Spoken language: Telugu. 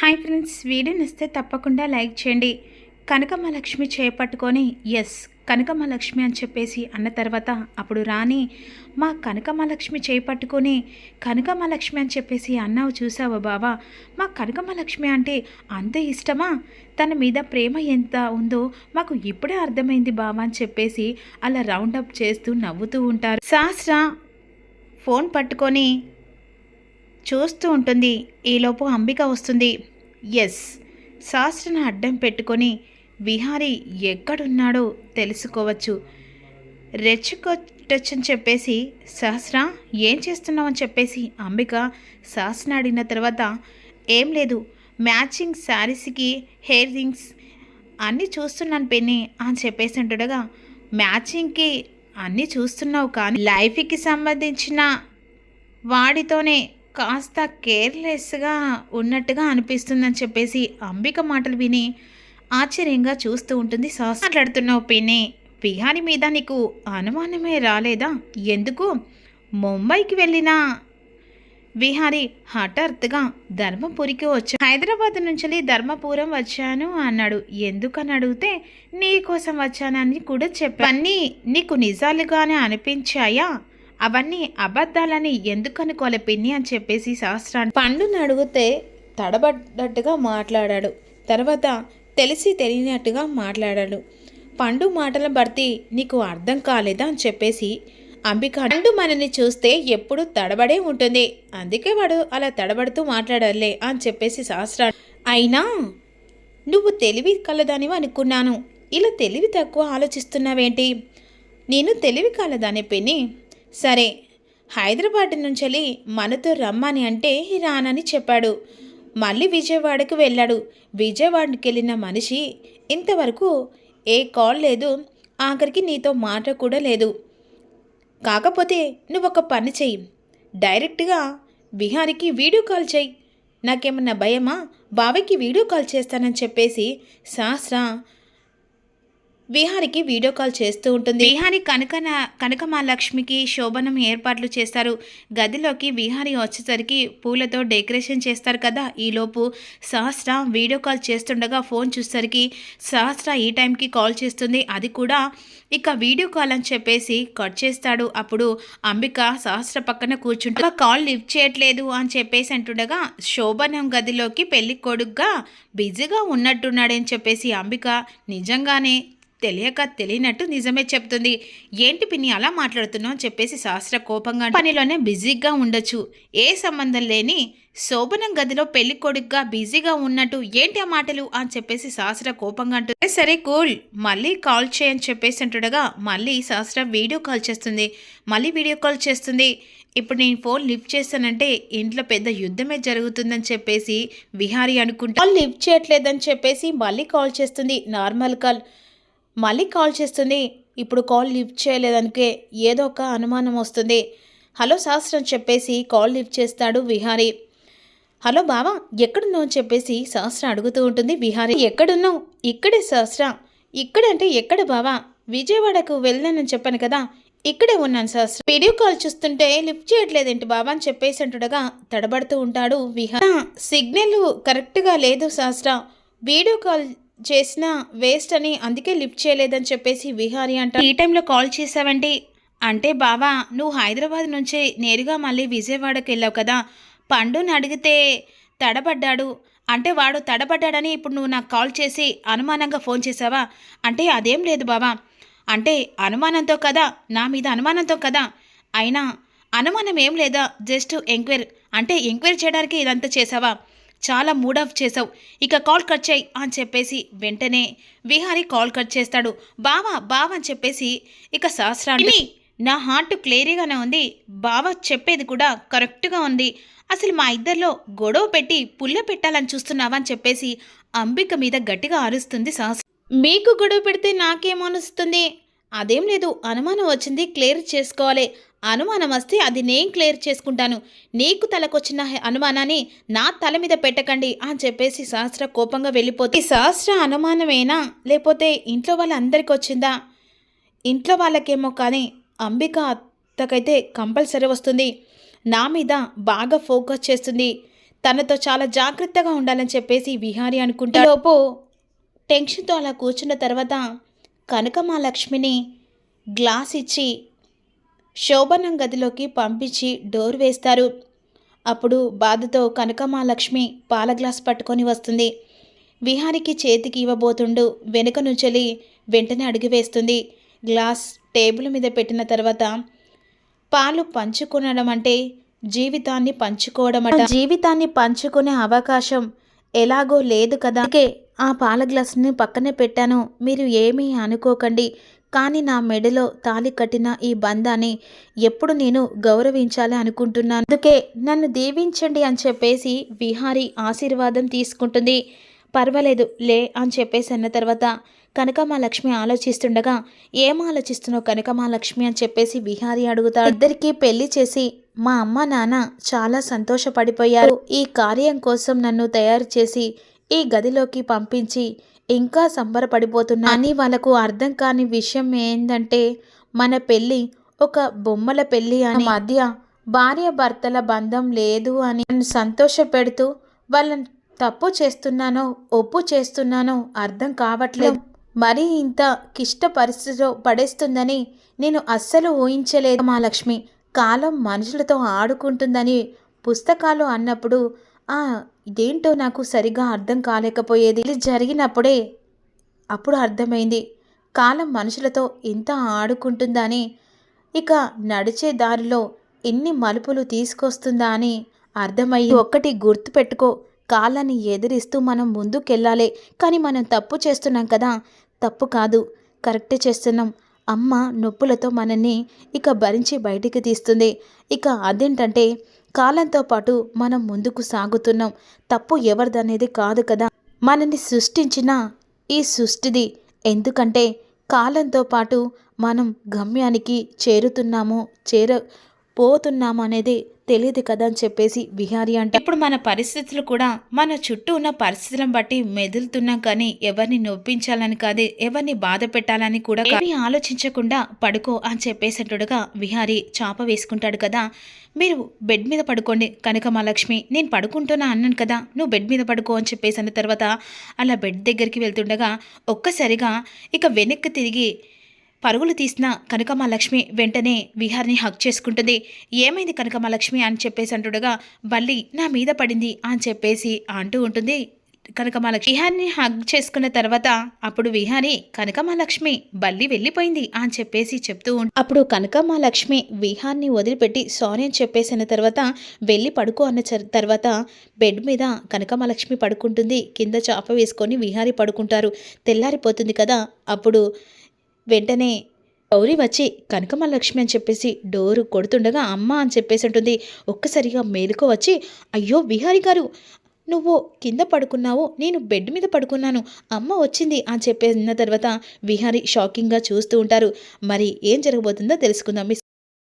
హాయ్ ఫ్రెండ్స్ వీడియో నచ్చితే తప్పకుండా లైక్ చేయండి. కనకమహాలక్ష్మి చేపట్టుకొని ఎస్ కనకమహాలక్ష్మి అని చెప్పేసి అన్న తర్వాత అప్పుడు రాణి మా కనకమహాలక్ష్మి చేపట్టుకొని కనకమహాలక్ష్మి అని చెప్పేసి అన్నావు చూసావా బావా? మా కనకమహాలక్ష్మి అంటే అంత ఇష్టమా? తన మీద ప్రేమ ఎంత ఉందో మాకు ఇప్పుడే అర్థమైంది బావా అని చెప్పేసి అలా రౌండప్ చేస్తూ నవ్వుతూ ఉంటారు. శాస్త్ర ఫోన్ పట్టుకొని చూస్తూ ఉంటుంది. ఈలోపు అంబిక వస్తుంది. ఎస్. శాస్త్రను అడ్డం పెట్టుకొని విహారీ ఎక్కడున్నాడో తెలుసుకోవచ్చు. రెచ్చుకొట్టొచ్చని చెప్పేసి సహస్ర ఏం చేస్తున్నావు అని చెప్పేసి అంబిక సహస్రని అడిగిన తర్వాత ఏం లేదు. మ్యాచింగ్ శారీస్కి హెయిర్ రింగ్స్ అన్నీ చూస్తున్నాను పెన్ని అని చెప్పేసి అంటుండగా మ్యాచింగ్కి అన్నీ చూస్తున్నావు కానీ లైఫ్కి సంబంధించిన వాడితోనే కాస్త కేర్లెస్గా ఉన్నట్టుగా అనిపిస్తుందని చెప్పేసి అంబిక మాటలు విని ఆశ్చర్యంగా చూస్తూ ఉంటుంది. సాస్ మాట్లాడుతున్నావు పిన్ని. విహారి మీద నీకు అనుమానమే రాలేదా? ఎందుకు? ముంబైకి వెళ్ళిన విహారి హఠాత్తుగా ధర్మపురికి వచ్చా హైదరాబాద్ నుంచి ధర్మపురం వచ్చాను అన్నాడు. ఎందుకని అడిగితే నీ కోసం వచ్చానని కూడా చెప్పాన్ని నీకు నిజాలుగానే అనిపించాయా? అవన్నీ అబద్ధాలని ఎందుకు అనుకోలే పిన్ని అని చెప్పేసి శాస్త్రాన్ని పండుని అడిగితే తడబడ్డట్టుగా మాట్లాడాడు. తర్వాత తెలిసి తెలియనట్టుగా మాట్లాడాడు. పండు మాటల భర్తీ నీకు అర్థం కాలేదా అని చెప్పేసి అంబిక పండు మనని చూస్తే ఎప్పుడు తడబడే ఉంటుంది. అందుకే వాడు అలా తడబడుతూ మాట్లాడాలే అని చెప్పేసి శాస్త్ర అయినా నువ్వు తెలివి కలదానివి అనుకున్నాను. ఇలా తెలివి తక్కువ ఆలోచిస్తున్నావేంటి? నేను తెలివి కలదాని పిన్ని. సరే హైదరాబాద్ నుంచి మనతో రమ్మని అంటే రానని చెప్పాడు. మళ్ళీ విజయవాడకు వెళ్ళాడు. విజయవాడకి వెళ్ళిన మనిషి ఇంతవరకు ఏ కాల్ లేదు ఆఖరికి నీతో మాట కూడా లేదు. కాకపోతే నువ్వు ఒక పని చెయ్యి. డైరెక్ట్గా విహారికి వీడియో కాల్ చెయ్యి. నాకేమన్నా భయమా? బావకి వీడియో కాల్ చేస్తానని చెప్పేసి శాస్త్ర విహారికి వీడియో కాల్ చేస్తూ ఉంటుంది. విహారి కనకన కనకమాలక్ష్మికి శోభనం ఏర్పాట్లు చేస్తారు. గదిలోకి విహారి వచ్చేసరికి పూలతో డెకరేషన్ చేస్తారు కదా. ఈలోపు సహస్ర వీడియో కాల్ చేస్తుండగా ఫోన్ చూసేసరికి సహస్ర ఈ టైంకి కాల్ చేస్తుంది. అది కూడా ఇక వీడియో కాల్ అని చెప్పేసి కట్ చేస్తాడు. అప్పుడు అంబిక సహస్ర పక్కన కూర్చుంటా కాల్ లిఫ్ట్ చేయట్లేదు అని చెప్పేసి అంటుండగా శోభనం గదిలోకి పెళ్ళి కొడుగ్గా బిజీగా ఉన్నట్టున్నాడని చెప్పేసి అంబిక నిజంగానే తెలియక తెలియనట్టు నిజమే చెప్తుంది. ఏంటి పిన్ని అలా మాట్లాడుతున్నావు చెప్పేసి శాస్త్ర కోపంగా పనిలోనే బిజీగా ఉండొచ్చు. ఏ సంబంధం లేని శోభనం గదిలో పెళ్ళి కొడుకుగా బిజీగా ఉన్నట్టు ఏంటి ఆ మాటలు అని చెప్పేసి శాస్త్ర కోపంగా అంటుంది సరే కూల్ మళ్ళీ కాల్ చేయని చెప్పేసి అంటుండగా మళ్ళీ శాస్త్ర వీడియో కాల్ చేస్తుంది. మళ్ళీ వీడియో కాల్ చేస్తుంది. ఇప్పుడు నేను ఫోన్ లిఫ్ట్ చేస్తానంటే ఇంట్లో పెద్ద యుద్ధమే జరుగుతుందని చెప్పేసి విహారీ అనుకుంటా లిఫ్ట్ చేయట్లేదని చెప్పేసి మళ్ళీ కాల్ చేస్తుంది. Normal call. మళ్ళీ కాల్ చేస్తుంది. ఇప్పుడు కాల్ లిఫ్ట్ చేయలేదనికే ఏదో ఒక అనుమానం వస్తుంది. హలో శాస్త్రం చెప్పేసి కాల్ లిఫ్ట్ చేస్తాడు విహారీ. హలో బావా ఎక్కడున్నావు అని చెప్పేసి శాస్త్ర అడుగుతూ ఉంటుంది విహారీ. ఎక్కడున్నావు? ఇక్కడే శాస్త్ర. ఇక్కడంటే ఎక్కడ బావా? విజయవాడకు వెళ్ళానని చెప్పాను కదా ఇక్కడే ఉన్నాను శాస్త్ర. వీడియో కాల్ చూస్తుంటే లిఫ్ట్ చేయట్లేదేంటి బాబా అని చెప్పేసి అంటుండగా తడబడుతూ ఉంటాడు విహార. సిగ్నల్ కరెక్ట్గా లేదు శాస్త్ర. వీడియో కాల్ చేసినా వేస్ట్ అని అందుకే లిఫ్ట్ చేయలేదని చెప్పేసి విహారి అంట ఈ టైంలో కాల్ చేసావంటే అంటే బావా నువ్వు హైదరాబాద్ నుంచి నేరుగా మళ్ళీ విజయవాడకి వెళ్ళావు కదా. పండుని అడిగితే తడబడ్డాడు. అంటే వాడు తడబడ్డాడని ఇప్పుడు నువ్వు నాకు కాల్ చేసి అనుమానంగా ఫోన్ చేసావా అంటే అదేం లేదు బావా. అంటే అనుమానంతో కదా నా మీద అనుమానంతో కదా. అయినా అనుమానం ఏం లేదా? జస్ట్ ఎంక్వైరీ అంటే ఎంక్వైరీ చేయడానికి ఇదంతా చేసావా చాలా మూడ్ ఆఫ్ చేసావు ఇక కాల్ కట్ చేయి అని చెప్పేసి వెంటనే విహారీ కాల్ కట్ చేస్తాడు. బావా బావా అని చెప్పేసి ఇక శాస్త్రాన్ని నా హార్ట్ క్లియర్గానే ఉంది. బావ చెప్పేది కూడా కరెక్ట్గా ఉంది. అసలు మా ఇద్దరిలో గొడవ పెట్టి పుల్ల పెట్టాలని చూస్తున్నావా అని చెప్పేసి అంబిక మీద గట్టిగా అరుస్తుంది శాస్త్ర మీకు గొడవ పెడితే నాకేమనిస్తుంది? అదేం లేదు. అనుమానం వచ్చింది. క్లియర్ చేసుకోవాలి. అనుమానం వస్తే అది నేను క్లియర్ చేసుకుంటాను. నీకు తలకొచ్చిన అనుమానాన్ని నా తల మీద పెట్టకండి అని చెప్పేసి శాస్త్ర కోపంగా వెళ్ళిపోతే ఈ శాస్త్ర అనుమానమేనా? లేకపోతే ఇంట్లో వాళ్ళందరికీ వచ్చిందా? ఇంట్లో వాళ్ళకేమో కానీ అంబిక అత్తకైతే కంపల్సరీ వస్తుంది. నా మీద బాగా ఫోకస్ చేస్తుంది. తనతో చాలా జాగ్రత్తగా ఉండాలని చెప్పేసి విహారి అనుకుంటా. లోపు టెన్షన్తో అలా కూర్చున్న తర్వాత కనకమాలక్ష్మిని గ్లాస్ ఇచ్చి శోభనం గదిలోకి పంపించి డోర్ వేస్తారు. అప్పుడు బాధతో కనకమాలక్ష్మి పాల గ్లాస్ పట్టుకొని వస్తుంది. విహారికి చేతికి ఇవ్వబోతుండు వెనుక నుంచెలి వెంటనే అడుగు వేస్తుంది. గ్లాస్ టేబుల్ మీద పెట్టిన తర్వాత పాలు పంచుకునడం అంటే జీవితాన్ని పంచుకోవడం జీవితాన్ని పంచుకునే అవకాశం ఎలాగో లేదు కదా. అందుకే ఆ పాల గ్లాసుని పక్కనే పెట్టాను. మీరు ఏమీ అనుకోకండి. కానీ నా మెడలో తాలి కట్టిన ఈ బంధాన్ని ఎప్పుడు నేను గౌరవించాలి అనుకుంటున్నాను. అందుకే నన్ను దీవించండి అని చెప్పేసి విహారి ఆశీర్వాదం తీసుకుంటుంది. పర్వాలేదు లే అని చెప్పేసి అన్న తర్వాత కనకమాలక్ష్మి ఆలోచిస్తుండగా ఏం ఆలోచిస్తున్నావు కనకమాలక్ష్మి అని చెప్పేసి విహారి అడుగుతాడు. ఇద్దరికీ పెళ్ళి చేసి మా అమ్మ నాన్న చాలా సంతోషపడిపోయారు. ఈ కార్యం కోసం నన్ను తయారు చేసి ఈ గదిలోకి పంపించి ఇంకా సంబరపడిపోతున్నా అని వాళ్ళకు అర్థం కాని విషయం ఏంటంటే మన పెళ్ళి ఒక బొమ్మల పెళ్ళి అని. మధ్య భార్య భర్తల బంధం లేదు అని సంతోష పెడుతూ వాళ్ళని తప్పు చేస్తున్నానో ఒప్పు చేస్తున్నానో అర్థం కావట్లేదు. మరీ ఇంత కిష్ట పరిస్థితిలో పడేస్తుందని నేను అస్సలు ఊహించలేదు. మా లక్ష్మి కాలం మనుషులతో ఆడుకుంటుందని పుస్తకాలు అన్నప్పుడు ఇదేంటో నాకు సరిగా అర్థం కాలేకపోయేది. ఇది జరిగినప్పుడే అప్పుడు అర్థమైంది. కాలం మనుషులతో ఎంత ఆడుకుంటుందని ఇక నడిచే దారిలో ఎన్ని మలుపులు తీసుకొస్తుందా అని అర్థమయ్యి ఒక్కటి గుర్తుపెట్టుకో. కాలాన్ని ఎదిరిస్తూ మనం ముందుకెళ్ళాలి. కానీ మనం తప్పు చేస్తున్నాం కదా. తప్పు కాదు. కరెక్టే చేస్తున్నాం. అమ్మ నొప్పులతో మనల్ని ఇక భరించి బయటికి తీస్తుంది. ఇక అదేంటంటే కాలంతో పాటు మనం ముందుకు సాగుతున్నాం. తప్పు ఎవరిదనేది కాదు కదా. మనని సృష్టించిన ఈ సృష్టిది. ఎందుకంటే కాలంతో పాటు మనం గమ్యానికి చేరుతున్నాము చేర పోతున్నాము అనేది తెలియదు కదా అని చెప్పేసి విహారి అంటే. ఇప్పుడు మన పరిస్థితులు కూడా మన చుట్టూ ఉన్న పరిస్థితులను బట్టి మెదులుతున్నాం కానీ ఎవరిని నొప్పించాలని కాదు ఎవరిని బాధ పెట్టాలని కూడా ఏమీ ఆలోచించకుండా పడుకో అని చెప్పేసేటట్టుగా విహారి చాప వేసుకుంటాడు కదా. మీరు బెడ్ మీద పడుకోండి కనకమాలక్ష్మి నేను పడుకుంటున్నా అన్నాను కదా. నువ్వు బెడ్ మీద పడుకో అని చెప్పేసి అన్న తర్వాత అలా బెడ్ దగ్గరికి వెళ్తుండగా ఒక్కసారిగా ఇక వెనక్కి తిరిగి పరుగులు తీసిన కనకమాలక్ష్మి వెంటనే విహార్ని హక్ చేసుకుంటుంది. ఏమైంది కనకమాలక్ష్మి అని చెప్పేసి అంటుండగా బల్లి నా మీద పడింది అని చెప్పేసి అంటూ ఉంటుంది కనకమాలక్ష్మి విహార్ని హగ్ చేసుకున్న తర్వాత అప్పుడు విహారి కనకమాలక్ష్మి బల్లి వెళ్ళిపోయింది అని చెప్పేసి చెప్తూ ఉంట అప్పుడు కనకమాలక్ష్మి విహార్ని వదిలిపెట్టి సారీ అని చెప్పేసిన తర్వాత వెళ్ళి పడుకో అన్న తర్వాత బెడ్ మీద కనకమాలక్ష్మి పడుకుంటుంది. కింద చాప వేసుకొని విహారి పడుకుంటారు. తెల్లారిపోతుంది కదా అప్పుడు వెంటనే గౌరీ వచ్చి కనకమహాలక్ష్మి అని చెప్పేసి డోరు కొడుతుండగా అమ్మ అని చెప్పేసి ఉంటుంది ఒక్కసారిగా మేలుకో వచ్చి అయ్యో విహారి గారు నువ్వు కింద పడుకున్నావు నేను బెడ్ మీద పడుకున్నాను అమ్మ వచ్చింది అని చెప్పిన తర్వాత విహారి షాకింగ్గా చూస్తూ ఉంటారు. మరి ఏం జరగబోతుందో తెలుసుకుందాం.